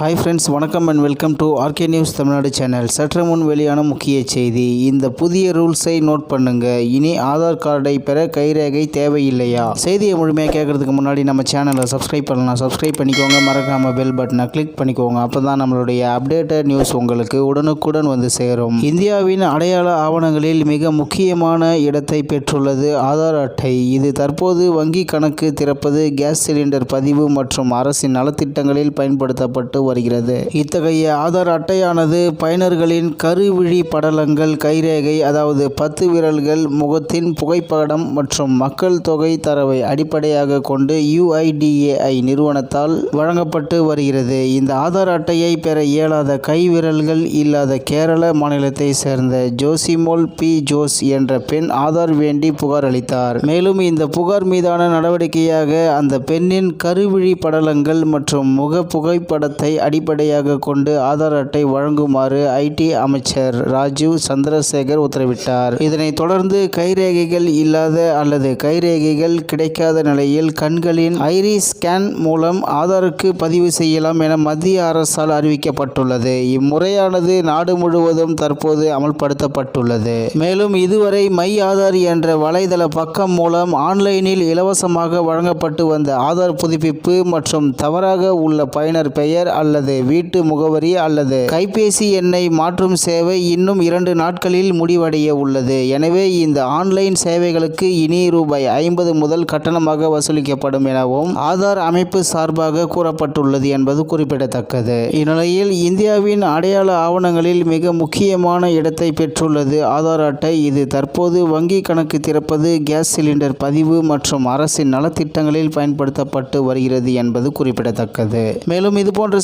Hi friends வணக்கம் and welcome to RK news Tamil Nadu channel சற்று முன் வெளியான முக்கிய செய்தி. இந்த புதிய ரூல்ஸை நோட் பண்ணுங்க. இனி ஆதார் கார்டை பெற கைரேகை தேவையில்லையா? செய்தியை முழுமையாக கேட்கறதுக்கு முன்னாடி நம்ம சேனலை சப்ஸ்கிரைப் பண்ணலாம். சப்ஸ்கிரைப் பண்ணிக்கோங்க. மறக்காம பெல் பட்டனை கிளிக் பண்ணிக்கோங்க. அப்போ தான் நம்மளுடைய அப்டேட்டட் நியூஸ் உங்களுக்கு உடனுக்குடன் வந்து சேரும். இந்தியாவின் அடையாள ஆவணங்களில் மிக முக்கியமான இடத்தை பெற்றுள்ளது ஆதார் அட்டை. இது தற்போது வங்கி கணக்கு திறப்பது கேஸ் சிலிண்டர் பதிவு மற்றும் அரசின் நலத்திட்டங்களில் பயன்படுத்தப்பட்டு வருகிறது. இத்தகைய ஆதார் அட்டையானது பயனர்களின் கருவிழி படலங்கள் கைரேகை அதாவது பத்து விரல்கள் முகத்தின் புகைப்படம் மற்றும் மக்கள் தொகை தரவை அடிப்படையாக கொண்டு யுஐடிஏஐ நிறுவனத்தால் வழங்கப்பட்டு வருகிறது. இந்த ஆதார் அட்டையை பெற இயலாத கை விரல்கள் இல்லாத கேரள மாநிலத்தை சேர்ந்த ஜோசிமோல் பி. ஜோஸ் என்ற பெண் ஆதார் வேண்டி புகார் அளித்தார். மேலும் இந்த புகார் மீதான நடவடிக்கையாக அந்த பெண்ணின் கருவிழி படலங்கள் மற்றும் முக புகைப்படத்தை அடிப்படையாக கொண்டு ஆதார் அட்டை வழங்குமாறு ஐடி அமைச்சர் ராஜீவ் சந்திரசேகர் உத்தரவிட்டார். இதனைத் தொடர்ந்து கைரேகைகள் இல்லாத அல்லது கைரேகைகள் கிடைக்காத நிலையில் கண்களின் ஐரி ஸ்கேன் மூலம் ஆதாருக்கு பதிவு செய்யலாம் என மத்திய அரசால் அறிவிக்கப்பட்டுள்ளது. இம்முறையானது நாடு முழுவதும் தற்போது அமல்படுத்தப்பட்டுள்ளது. மேலும் இதுவரை மை ஆதார் என்ற வலைதள பக்கம் மூலம் ஆன்லைனில் இலவசமாக வழங்கப்பட்டு வந்த ஆதார் புதுப்பிப்பு மற்றும் தவறாக உள்ள பயனர் பெயர் அல்லது வீட்டு முகவரி அல்லது கைபேசி எண்ணை மாற்றும் சேவை இன்னும் இரண்டு நாட்களில் முடிவடைய உள்ளது. எனவே இந்த ஆன்லைன் சேவைகளுக்கு இனி ரூபாய் ஐம்பது முதல் கட்டணமாக வசூலிக்கப்படும் எனவும் ஆதார் அமைப்பு சார்பாக கூறப்பட்டுள்ளது என்பது குறிப்பிடத்தக்கது. இந்நிலையில் இந்தியாவின் அடையாள ஆவணங்களில் மிக முக்கியமான இடத்தை பெற்றுள்ளது. ஆதார் அட்டை இது. தற்போது வங்கி கணக்கு திறப்பது கேஸ் சிலிண்டர் பதிவு மற்றும் அரசின் நலத்திட்டங்களில் பயன்படுத்தப்பட்டு வருகிறது என்பது குறிப்பிடத்தக்கது. மேலும் இதுபோன்ற